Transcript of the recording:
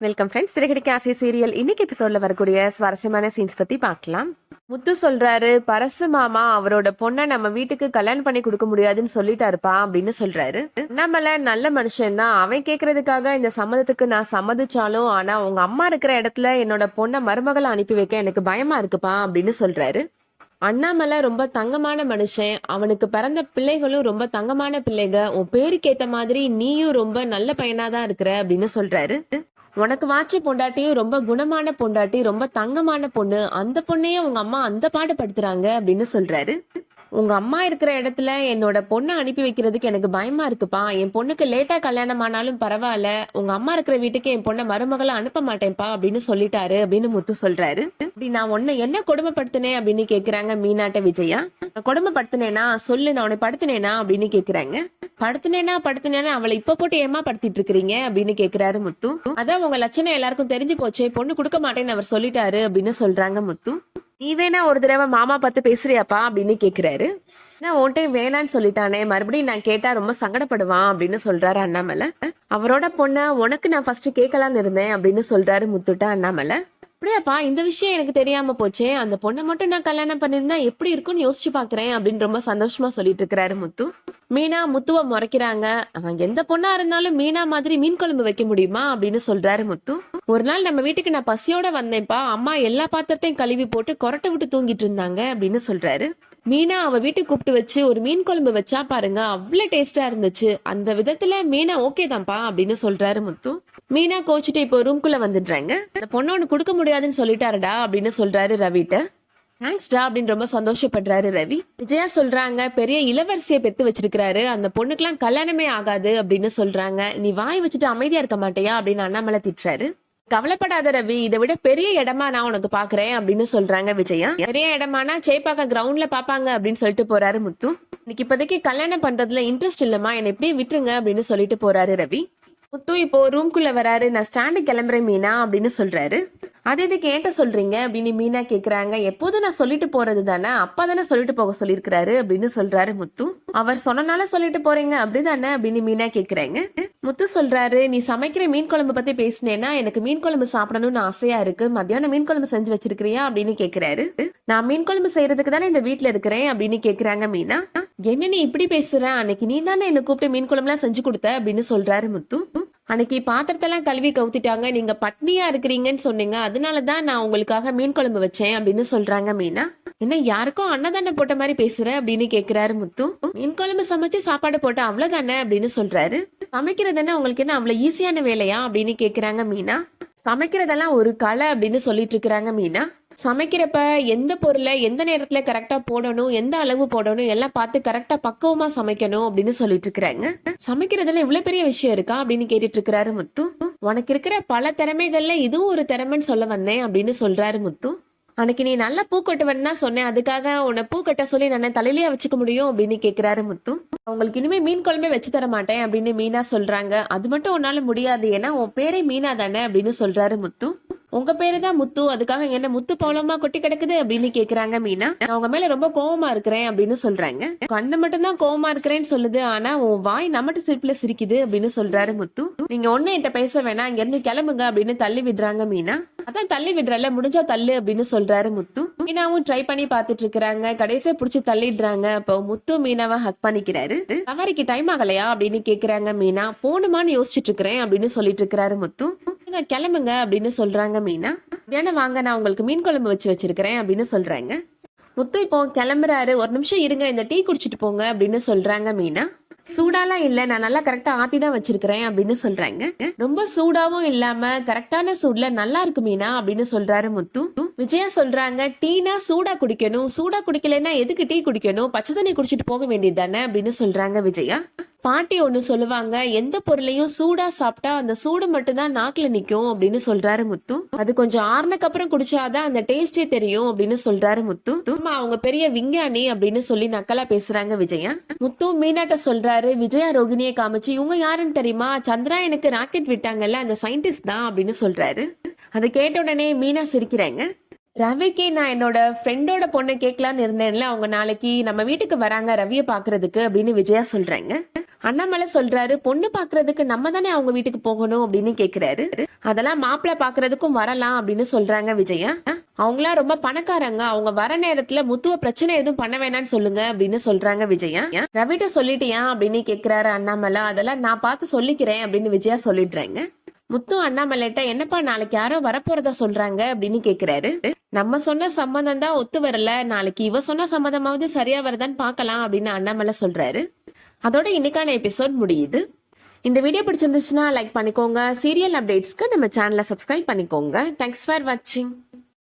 Welcome friends சிறுகடிக்கு ஆசை serial இன்னைக்கு எபிசோட்ல வரக்கூடிய சுவாரஸ்யமான சீன்ஸ் பத்தி பார்க்கலாம். முத்து சொல்றாரு பரசு மாமா அவரோட பொண்ணை நம்ம வீட்டுக்கு கல்யாணம் பண்ணி கொடுக்க முடியாதுன்னு சொல்லிட்டாருப்பா அப்படின்னு சொல்றாரு. நம்மள நல்ல மனுஷன் தான். அவன் கேக்குறதுக்காக இந்த சம்மதத்துக்கு நான் சம்மதிச்சாலும் ஆனா உங்க அம்மா இருக்கிற இடத்துல என்னோட பொண்ணை மருமகளை அனுப்பி வைக்க எனக்கு பயமா இருக்குப்பா அப்படின்னு சொல்றாரு. அண்ணாமலை ரொம்ப தங்கமான மனுஷன். அவனுக்கு பிறந்த பிள்ளைகளும் ரொம்ப தங்கமான பிள்ளைங்க. உன் பேருக்கு ஏத்த மாதிரி நீயும் ரொம்ப நல்ல பையனாதான் இருக்கிற அப்படின்னு சொல்றாரு. உனக்கு வாட்சி பொண்டாட்டியும் ரொம்ப குணமான பொண்டாட்டி ரொம்ப தங்கமான பொண்ணு அந்த பொண்ணையே உங்க அம்மா அந்த பாடுபடுத்துறாங்க அப்படின்னு சொல்றாரு. உங்க அம்மா இருக்கிற இடத்துல என்னோட பொண்ணை அனுப்பி வைக்கிறதுக்கு எனக்கு பயமா இருக்குப்பா. என் பொண்ணுக்கு லேட்டா கல்யாணம் ஆனாலும் பரவாயில்ல. உங்க அம்மா இருக்கிற வீட்டுக்கு என் பொண்ணை மருமகளை அனுப்ப மாட்டேன்ப்பா அப்படின்னு சொல்லிட்டாரு அப்படின்னு முத்து சொல்றாரு. அப்படி நான் உன்னை என்ன கொடுமைப்படுத்தினேன் அப்படின்னு கேக்குறாங்க மீனாட்ட விஜயா. கொடுமைப்படுத்தினேனா? சொல்லு நான் உன்னை படுத்தினேனா? அப்படின்னு கேக்குறாங்க. படுத்தினேனா படுத்தினேனா அவளை இப்ப போட்டு ஏமா படுத்திட்டு இருக்கிறீங்க? அப்படின்னு கேக்குறாரு முத்து. அதான் உங்க லட்சணம் எல்லாருக்கும் தெரிஞ்சு போச்சே. பொண்ணு கொடுக்க மாட்டேன்னு அவர் சொல்லிட்டாரு அப்படின்னு சொல்றாங்க முத்து. நீ வேணா ஒரு தடவை மாமா பார்த்து பேசுறியாப்பா அப்படின்னு கேக்குறாரு. நான் உன் டைம் வேணான்னு சொல்லிட்டானே. மறுபடியும் நான் கேட்டா ரொம்ப சங்கடப்படுவான் அப்படின்னு சொல்றாரு அண்ணாமலை. அவரோட பொண்ண உனக்கு நான் ஃபர்ஸ்ட் கேட்கலான்னு இருந்தேன் அப்படின்னு சொல்றாரு முத்துட்டா அண்ணாமலை. அப்படியாப்பா இந்த விஷயம் எனக்கு தெரியாம போச்சே. அந்த பொண்ணை மட்டும் நான் கல்யாணம் பண்ணிருந்தா எப்படி இருக்கும்னு யோசிச்சு பாக்குறேன் அப்படின்னு ரொம்ப சந்தோஷமா சொல்லிட்டு இருக்கிறாரு முத்து. மீனா முத்துவ முறைக்கிறாங்க. அவன் எந்த பொண்ணா இருந்தாலும் மீனா மாதிரி மீன் குழம்பு வைக்க முடியுமா அப்படின்னு சொல்றாரு முத்து. ஒரு நாள் நம்ம வீட்டுக்கு நான் பசியோட வந்தேன்ப்பா. அம்மா எல்லா பாத்திரத்தையும் கழுவி போட்டு கொரட்டை விட்டு தூங்கிட்டு இருந்தாங்க அப்படின்னு சொல்றாரு. மீனா அவ வீட்டுக்கு கூப்பிட்டு வச்சு ஒரு மீன் குழம்பு வச்சா பாருங்க அவ்வளவு டேஸ்டா இருந்துச்சு. அந்த விதத்துல மீனா ஓகே தான்ப்பா அப்படின்னு சொல்றாரு முத்து. மீனா கோச்சிட்டு இப்போ ரூம்குள்ள வந்துடுறாங்க. அந்த பொண்ணு ஒண்ணு கொடுக்க முடியாதுன்னு சொல்லிட்டாருடா அப்படின்னு சொல்றாரு ரவிட்ட. தேங்க்ஸ்டா அப்படின்னு ரொம்ப சந்தோஷப்படுறாரு ரவி. விஜயா சொல்றாங்க பெரிய இளவரசியை பெத்து வச்சிருக்கிறாரு. அந்த பொண்ணுக்கெல்லாம் கல்யாணமே ஆகாது அப்படின்னு சொல்றாங்க. நீ வாய் வச்சுட்டு அமைதியா இருக்க மாட்டியா? அப்படின்னு அண்ணாமலை திட்டுறாரு. கவலைப்படாத ரவி இதை விட பெரிய இடமா நான் உனக்கு பாக்குறேன் அப்படின்னு சொல்றாங்க விஜயா. பெரிய இடமானா சேப்பாக்க கிரவுண்ட்ல பாப்பாங்க அப்படின்னு சொல்லிட்டு போறாரு முத்து. இன்னைக்கு இப்போதைக்கு கல்யாணம் பண்றதுல இன்ட்ரெஸ்ட் இல்லமா என்னை எப்படியும் விட்டுருங்க அப்படின்னு சொல்லிட்டு போறாரு ரவி. முத்து இப்போ ரூம்குள்ள வராரு. நான் ஸ்டாண்டு கிளம்புறேன் மீனா அப்படின்னு சொல்றாரு. அது இது ஏன்ட்ட சொல்றீங்க? அப்படின்னு மீனா கேட்குறாங்க எப்போதும் நான் சொல்லிட்டு போறது தானே? அப்பா தானே சொல்லிட்டு போக சொல்லியிருக்கிறாரு அப்படின்னு சொல்றாரு முத்து. அவர் சொன்னனால சொல்லிட்டு போறீங்க. அப்படிதானே அப்படின்னு மீனா கேட்குறாங்க முத்து சொல்றாரு நீ சமைக்கிற மீன் குழம்பு பத்தி பேசினேன்னா எனக்கு மீன் குழம்பு சாப்பிடணும்னு ஆசையா இருக்கு. மத்தியானம் மீன் குழம்பு செஞ்சு வச்சிருக்கிறியா? அப்படின்னு கேட்குறாரு நான் மீன் குழம்பு செய்யறதுக்கு தானே இந்த வீட்டில் இருக்கிறேன். அப்படின்னு கேட்குறாங்க மீனா. என்ன நீ இப்படி பேசுற? அன்னைக்கு நீ தானே என்ன கூப்பிட்டு மீன் குழம்புலாம் செஞ்சு கொடுத்த? அப்படின்னு சொல்றாரு முத்து. அன்னைக்கு பாத்திரத்தெல்லாம் கழுவி கவுத்திட்டாங்க. நீங்க பட்னியா இருக்கிறீங்கன்னு சொன்னீங்க. அதனால தான் நான் உங்களுக்காக மீன் குழம்பு வச்சேன் அப்படின்னு சொல்றாங்க மீனா. என்ன யாருக்கும் அன்னதானம் போட்ட மாதிரி பேசுற அப்படின்னு கேக்குறாரு முத்து. மீன் குழம்பு சமைச்சு சாப்பாடு போட்ட அவ்வளவுதானே அப்படின்னு சொல்றாரு. சமைக்கிறதுன்னா உங்களுக்கு என்ன அவ்வளவு ஈஸியான வேலையா அப்படின்னு கேக்குறாங்க மீனா. சமைக்கிறதெல்லாம் ஒரு கலை அப்படின்னு சொல்லிட்டு இருக்கிறாங்க மீனா. சமைக்கிறப்ப எந்த பொருளை எந்த நேரத்துல கரெக்டா போடணும் எந்த அளவு போடணும் எல்லாம் பார்த்து கரெக்டா பக்குவமா சமைக்கணும் அப்படின்னு சொல்லிட்டு இருக்கிறாங்க சமைக்கிறதுல இவ்வளவு பெரிய விஷயம் இருக்கா அப்படின்னு கேட்டுட்டு இருக்கிறாரு முத்து. உனக்கு இருக்கிற பல திறமைகள்ல இதுவும் ஒரு திறமைன்னு சொல்ல வந்தேன் அப்படின்னு சொல்றாரு முத்து. அன்னைக்கு நீ நல்லா பூ கட்டுவேன்னு தான் சொன்னேன் அதுக்காக உன்னை பூ கட்ட சொல்லி நான் தலையிலேயே வச்சுக்க முடியும் அப்படின்னு கேக்குறாரு முத்து. அவங்களுக்கு இனிமே மீன் குழம்பே வச்சு தர மாட்டேன் அப்படின்னு மீனா சொல்றாங்க. அது மட்டும் உன்னால முடியாது ஏன்னா உன் பேரே மீனா தானே அப்படின்னு சொல்றாரு முத்து. உங்க பேரு தான் முத்து அதுக்காக என்ன முத்து பவளமா கொட்டி கிடக்குது அப்படின்னு கேக்குறாங்க மீனா. நான் உங்க மேல ரொம்ப கோவமா இருக்கிறேன் அப்படின்னு சொல்றாங்க. கண்ணு மட்டும் தான் கோவமா இருக்கிறேன்னு சொல்லுது ஆனா உன் வாய் நம்மட்டு சிரிப்புல சிரிக்குது அப்படின்னு சொல்றாரு முத்து. நீங்க ஒண்ணு என்கிட்ட பேச வேணாம் இங்க இருந்து கிளம்புங்க அப்படின்னு தள்ளி விடுறாங்க மீனா. அதான் தள்ளி விடுறல முடிஞ்சா தள்ளு அப்படின்னு சொல்றாரு முத்து. மீனாவும் ட்ரை பண்ணி பாத்துட்டு இருக்கிறாங்க. கடைசியா புடிச்சு தள்ளிடுறாங்க. அப்போ முத்து மீனாவை ஹக் பண்ணிக்கிறாரு. சவாரிக்கு டைம் ஆகலையா அப்படின்னு கேக்குறாங்க மீனா. போணுமான்னு யோசிச்சுட்டு இருக்கிறேன் அப்படின்னு சொல்லிட்டு இருக்கிறாரு முத்து. "நீங்க கிளம்புங்க அப்படின்னு சொல்றாங்க மீனா. தியானம் வாங்க நான் உங்களுக்கு மீன் குழம்பு வச்சு வச்சிருக்கிறேன் அப்படின்னு சொல்றாங்க. முத்து இப்போ கிளம்புறாரு. ஒரு நிமிஷம் இருங்க இந்த டீ குடிச்சிட்டு போங்க அப்படின்னு சொல்றாங்க மீனா. சூடாலாம் இல்ல நான் நல்லா கரெக்டா ஆத்தி தான் வச்சிருக்கிறேன் அப்படின்னு சொல்றாங்க. ரொம்ப சூடாவும் இல்லாம கரெக்டான சூட்ல நல்லா இருக்கு மீனா அப்படின்னு சொல்றாரு முத்து. விஜயா சொல்றாங்க டீனா சூடா குடிக்கணும். சூடா குடிக்கலைன்னா எதுக்கு டீ குடிக்கணும்? பச்சை தண்ணி குடிச்சிட்டு போக வேண்டியது தானே? அப்படின்னு சொல்றாங்க விஜயா. பாட்டி ஒன்று சொல்லுவாங்க எந்த பொருளையும் சூடா சாப்பிட்டா அந்த சூடு மட்டும்தான் நாக்கில் நிற்கும் அப்படின்னு சொல்றாரு முத்து. அது கொஞ்சம் ஆறுனக்கு அப்புறம் குடிச்சாதான் அந்த டேஸ்டே தெரியும் அப்படின்னு சொல்றாரு முத்து. ஆமா அவங்க பெரிய விஞ்ஞானி அப்படின்னு சொல்லி நக்கலா பேசுறாங்க விஜயா. முத்து மீனாட்ட சொல்றாரு விஜயா ரோகிணியை காமிச்சு இவங்க யாருன்னு தெரியுமா? சந்திரா எனக்கு ராக்கெட் விட்டாங்கல்ல அந்த சயின்டிஸ்ட் தான் அப்படின்னு சொல்றாரு. அதை கேட்ட உடனே மீனா சிரிக்கிறாங்க. ரவிக்கு நான் என்னோட ஃப்ரெண்டோட பொண்ணை கேட்கலான்னு இருந்தேன்ல அவங்க நாளைக்கு நம்ம வீட்டுக்கு வராங்க ரவியை பாக்குறதுக்கு அப்படின்னு விஜயா சொல்றாங்க. அண்ணாமலை சொல்றாரு பொண்ணு பாக்குறதுக்கு நம்ம தானே அவங்க வீட்டுக்கு போகணும் அப்படின்னு கேக்குறாரு. அதெல்லாம் மாப்பிள்ளை பாக்குறதுக்கும் வரலாம் அப்படின்னு சொல்றாங்க விஜயா. அவங்களா ரொம்ப பணக்காரங்க. அவங்க வர நேரத்துல முத்துவ பிரச்சனை எதுவும் பண்ண வேணாம்னு சொல்லுங்க அப்படின்னு சொல்றாங்க விஜயா. ரவிட்ட சொல்லிட்டியா அப்படின்னு கேக்குறாரு அண்ணாமலை. அதெல்லாம் நான் பார்த்து சொல்லிக்கிறேன் அப்படின்னு விஜயா சொல்லிடுறாங்க. முத்து அண்ணாமலைட்ட என்னப்பா நாளைக்கு யாரோ வரப்போறதா சொல்றாங்க அப்படின்னு கேக்குறாரு. நம்ம சொன்ன சம்மந்தம் தான் ஒத்து வரல. நாளைக்கு இவ சொன்ன சம்மந்தமாவது சரியா வருதான்னு பாக்கலாம் அப்படின்னு அண்ணாமலை சொல்றாரு. அதோட இன்னைக்கான எபிசோட் முடியுது. இந்த வீடியோ பிடிச்சிருந்துச்சுன்னா லைக் பண்ணிக்கோங்க. சீரியல் அப்டேட்ஸ்க்கு நம்ம சேனலை சப்ஸ்கிரைப் பண்ணிக்கோங்க. தேங்க்ஸ் ஃபார் வாட்சிங்